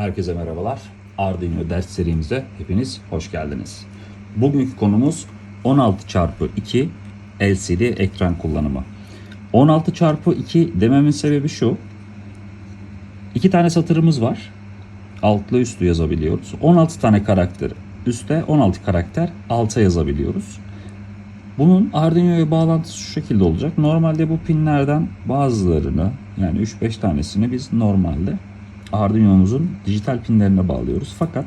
Herkese merhabalar. Arduino ders serimize hepiniz hoş geldiniz. Bugünkü konumuz 16x2 LCD ekran kullanımı. 16x2 dememin sebebi şu. İki tane satırımız var. Altlı üstlü yazabiliyoruz. 16 tane karakter üstte 16 karakter alta yazabiliyoruz. Bunun Arduino'ya bağlantısı şu şekilde olacak. Normalde bu pinlerden bazılarını yani 3-5 tanesini biz normalde Arduino'muzun dijital pinlerine bağlıyoruz. Fakat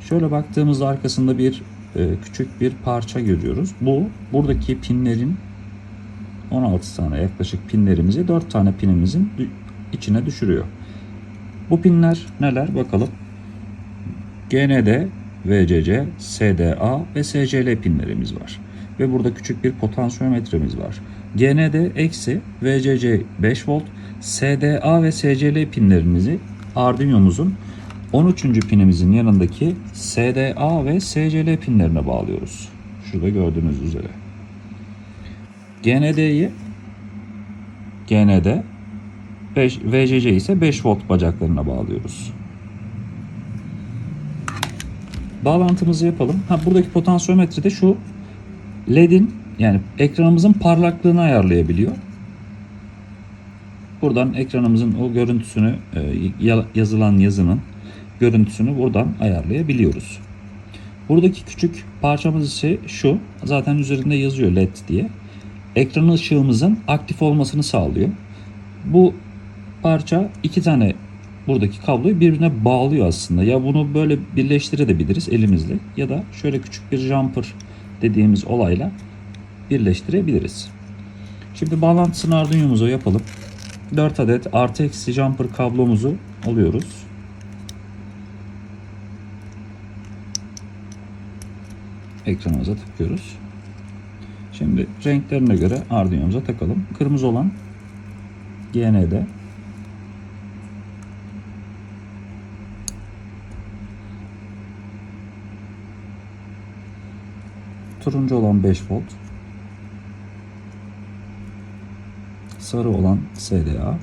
şöyle baktığımızda arkasında bir e, küçük bir parça görüyoruz. Bu buradaki pinlerin 16 tane yaklaşık pinlerimizi 4 tane pinimizin içine düşürüyor. Bu pinler neler bakalım. GND, VCC, SDA ve SCL pinlerimiz var. Ve burada küçük bir potansiyometremiz var. GND eksi, VCC 5 volt, SDA ve SCL pinlerimizi Arduino'muzun 13. pinimizin yanındaki SDA ve SCL pinlerine bağlıyoruz. Şurada gördüğünüz üzere. GND'yi GND 5, VCC ise 5 volt bacaklarına bağlıyoruz. Bağlantımızı yapalım. Ha, buradaki potansiyometre de şu LED'in yani ekranımızın parlaklığını ayarlayabiliyor. Buradan ekranımızın o görüntüsünü e, ya- yazılan yazının görüntüsünü buradan ayarlayabiliyoruz. Buradaki küçük parçamız ise şu. Zaten üzerinde yazıyor LED diye. Ekran ışığımızın aktif olmasını sağlıyor. Bu parça iki tane buradaki kabloyu birbirine bağlıyor aslında. Ya bunu böyle birleştirebiliriz elimizle ya da şöyle küçük bir jumper dediğimiz olayla birleştirebiliriz. Şimdi bağlantısını Arduino'muza yapalım. 4 adet artı eksi jumper kablomuzu alıyoruz. Ekranımıza takıyoruz. Şimdi renklerine göre Arduino'muza takalım. Kırmızı olan GND. Turuncu olan 5 volt. Sarı olan SDA.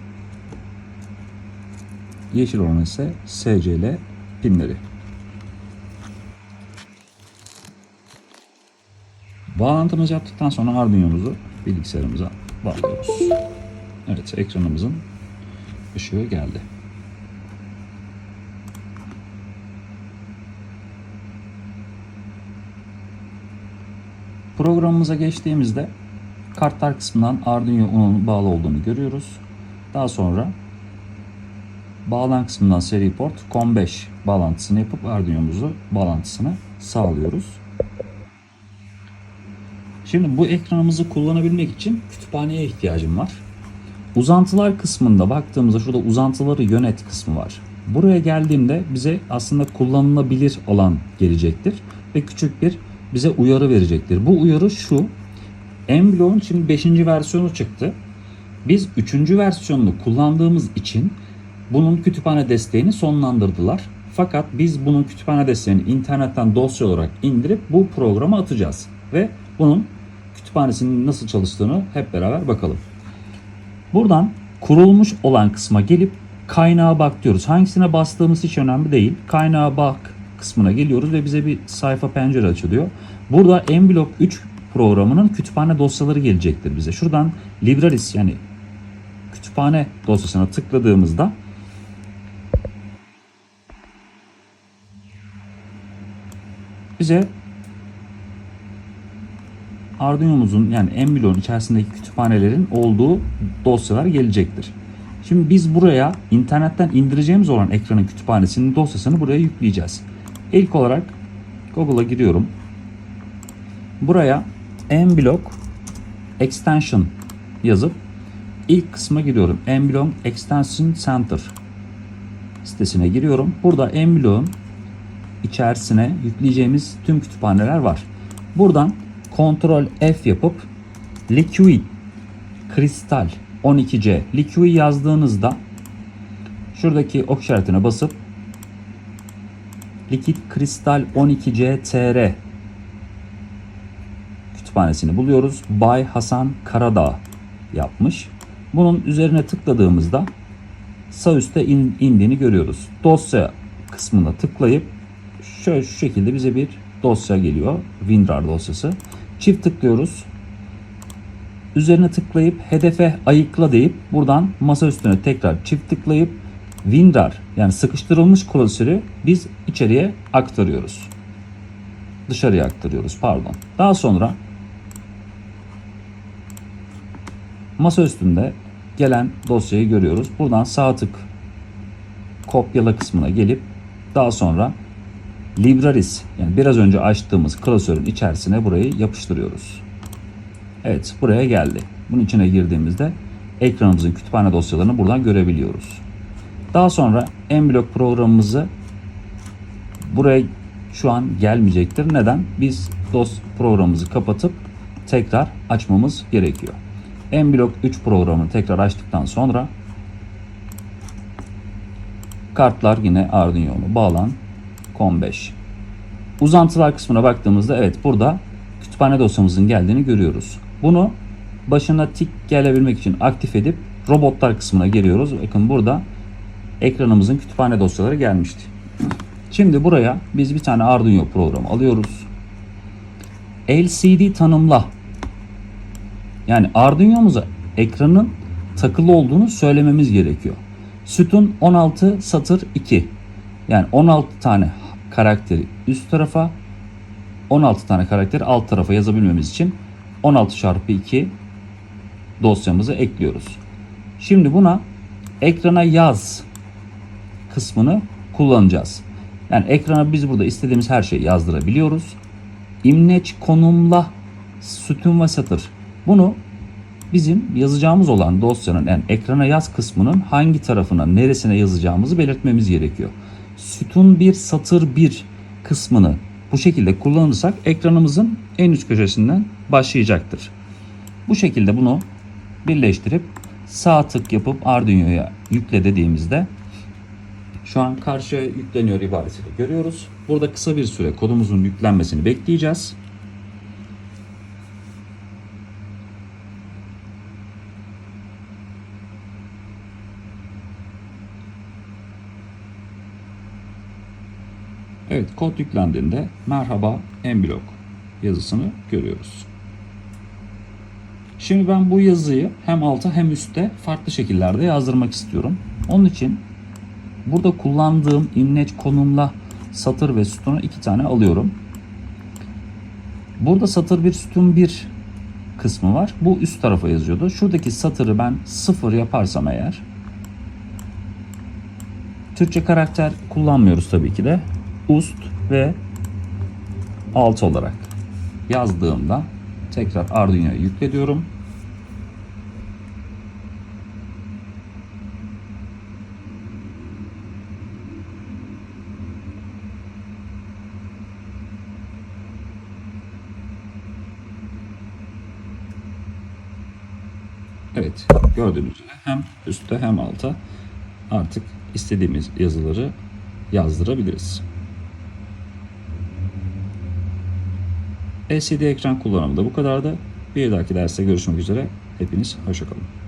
Yeşil olan ise SCL pinleri. Bağlantımızı yaptıktan sonra Arduino'muzu bilgisayarımıza bağlıyoruz. Evet ekranımızın ışığı geldi. Programımıza geçtiğimizde kartlar kısmından Arduino Uno'nun bağlı olduğunu görüyoruz. Daha sonra bağlan kısmından seri port COM5 bağlantısını yapıp Arduino'muzu bağlantısını sağlıyoruz. Şimdi bu ekranımızı kullanabilmek için kütüphaneye ihtiyacım var. Uzantılar kısmında baktığımızda şurada uzantıları yönet kısmı var. Buraya geldiğimde bize aslında kullanılabilir alan gelecektir ve küçük bir bize uyarı verecektir. Bu uyarı şu. Emblo'nun şimdi 5. versiyonu çıktı. Biz 3. versiyonunu kullandığımız için bunun kütüphane desteğini sonlandırdılar. Fakat biz bunun kütüphane desteğini internetten dosya olarak indirip bu programa atacağız. Ve bunun kütüphanesinin nasıl çalıştığını hep beraber bakalım. Buradan kurulmuş olan kısma gelip kaynağa bak diyoruz. Hangisine bastığımız hiç önemli değil. Kaynağa bak kısmına geliyoruz ve bize bir sayfa pencere açılıyor. Burada MBlock 3 programının kütüphane dosyaları gelecektir bize. Şuradan Libraris yani kütüphane dosyasına tıkladığımızda bize Arduino'muzun yani Emblo'nun içerisindeki kütüphanelerin olduğu dosyalar gelecektir. Şimdi biz buraya internetten indireceğimiz olan ekranın kütüphanesinin dosyasını buraya yükleyeceğiz. İlk olarak Google'a giriyorum. Buraya Mblock Extension yazıp ilk kısma giriyorum. Mblock Extension Center sitesine giriyorum. Burada Mblock'un içerisine yükleyeceğimiz tüm kütüphaneler var. Buradan Ctrl F yapıp Liquid Kristal 12C Liquid yazdığınızda şuradaki ok işaretine basıp Liquid Kristal 12C TR kütüphanesini buluyoruz. Bay Hasan Karadağ yapmış. Bunun üzerine tıkladığımızda sağ üstte in- indiğini görüyoruz. Dosya kısmına tıklayıp şöyle şu şekilde bize bir dosya geliyor. WinRAR dosyası. Çift tıklıyoruz. Üzerine tıklayıp hedefe ayıkla deyip buradan masa üstüne tekrar çift tıklayıp WinRAR yani sıkıştırılmış klasörü biz içeriye aktarıyoruz. Dışarıya aktarıyoruz pardon. Daha sonra masa üstünde gelen dosyayı görüyoruz. Buradan sağ tık kopyala kısmına gelip daha sonra Libraris yani biraz önce açtığımız klasörün içerisine burayı yapıştırıyoruz. Evet buraya geldi. Bunun içine girdiğimizde ekranımızın kütüphane dosyalarını buradan görebiliyoruz. Daha sonra Mblock programımızı buraya şu an gelmeyecektir. Neden? Biz DOS programımızı kapatıp tekrar açmamız gerekiyor. Mblock 3 programını tekrar açtıktan sonra kartlar yine Arduino'lu bağlan COM5. Uzantılar kısmına baktığımızda evet burada kütüphane dosyamızın geldiğini görüyoruz. Bunu başına tik gelebilmek için aktif edip robotlar kısmına geliyoruz. Bakın burada ekranımızın kütüphane dosyaları gelmişti. Şimdi buraya biz bir tane Arduino programı alıyoruz. LCD tanımla. Yani Arduino'muza ekranın takılı olduğunu söylememiz gerekiyor. Sütun 16 satır 2. Yani 16 tane karakteri üst tarafa 16 tane karakteri alt tarafa yazabilmemiz için 16 çarpı 2 dosyamızı ekliyoruz. Şimdi buna ekrana yaz kısmını kullanacağız. Yani ekrana biz burada istediğimiz her şeyi yazdırabiliyoruz. İmleç konumla sütun ve satır. Bunu bizim yazacağımız olan dosyanın yani ekrana yaz kısmının hangi tarafına neresine yazacağımızı belirtmemiz gerekiyor. Sütun 1 satır 1 kısmını bu şekilde kullanırsak ekranımızın en üst köşesinden başlayacaktır. Bu şekilde bunu birleştirip sağ tık yapıp Arduino'ya yükle dediğimizde şu an karşıya yükleniyor ibaresini görüyoruz. Burada kısa bir süre kodumuzun yüklenmesini bekleyeceğiz. Evet kod yüklendiğinde merhaba Mblock yazısını görüyoruz. Şimdi ben bu yazıyı hem alta hem üstte farklı şekillerde yazdırmak istiyorum. Onun için burada kullandığım imleç konumla satır ve sütunu iki tane alıyorum. Burada satır bir sütun bir kısmı var. Bu üst tarafa yazıyordu. Şuradaki satırı ben sıfır yaparsam eğer Türkçe karakter kullanmıyoruz tabii ki de. Ust ve alt olarak yazdığımda tekrar Arduino'ya yükle diyorum. Evet gördüğünüz gibi hem üstte hem alta artık istediğimiz yazıları yazdırabiliriz. LCD ekran kullanımı da bu kadardı. Bir dahaki derste görüşmek üzere. Hepiniz hoşçakalın.